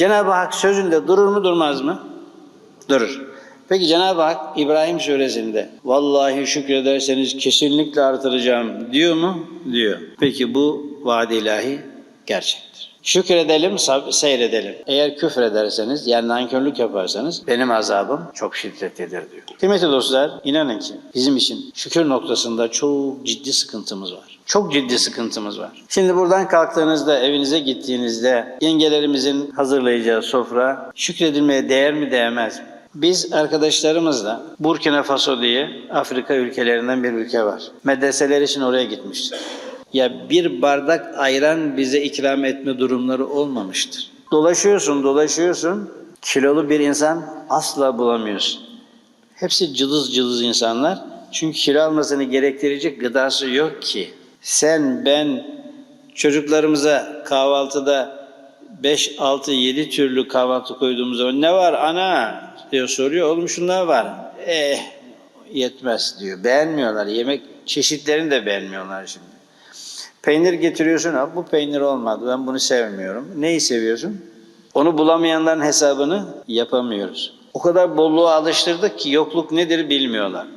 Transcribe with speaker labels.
Speaker 1: Cenab-ı Hak sözünde durur mu durmaz mı? Durur. Peki Cenab-ı Hak İbrahim suresinde vallahi şükrederseniz kesinlikle artıracağım diyor mu? Diyor. Peki bu vaad ilahi gerçektir. Şükredelim, seyredelim. Eğer küfrederseniz, yani nankörlük yaparsanız benim azabım çok şiddetlidir diyor. Kıymetli dostlar, inanın ki bizim için şükür noktasında çok ciddi sıkıntımız var. Çok ciddi sıkıntımız var. Şimdi buradan kalktığınızda, evinize gittiğinizde yengelerimizin hazırlayacağı sofra şükredilmeye değer mi değmez mi? Biz arkadaşlarımızla Burkina Faso diye Afrika ülkelerinden bir ülke var. Medreseler için oraya gitmiştik. Ya bir bardak ayran bize ikram etme durumları olmamıştır. Dolaşıyorsun, dolaşıyorsun, kilolu bir insan asla bulamıyorsun. Hepsi cılız cılız insanlar. Çünkü kilo almasını gerektirecek gıdası yok ki. Sen, ben, çocuklarımıza kahvaltıda 5, 6, 7 türlü kahvaltı koyduğumuz zaman ne var ana diyor soruyor. Oğlum şunlar var. Eh yetmez diyor. Beğenmiyorlar. Yemek çeşitlerini de beğenmiyorlar şimdi. Peynir getiriyorsun. Ha, bu peynir olmadı. Ben bunu sevmiyorum. Neyi seviyorsun? Onu bulamayanların hesabını yapamıyoruz. O kadar bolluğa alıştırdık ki yokluk nedir bilmiyorlar.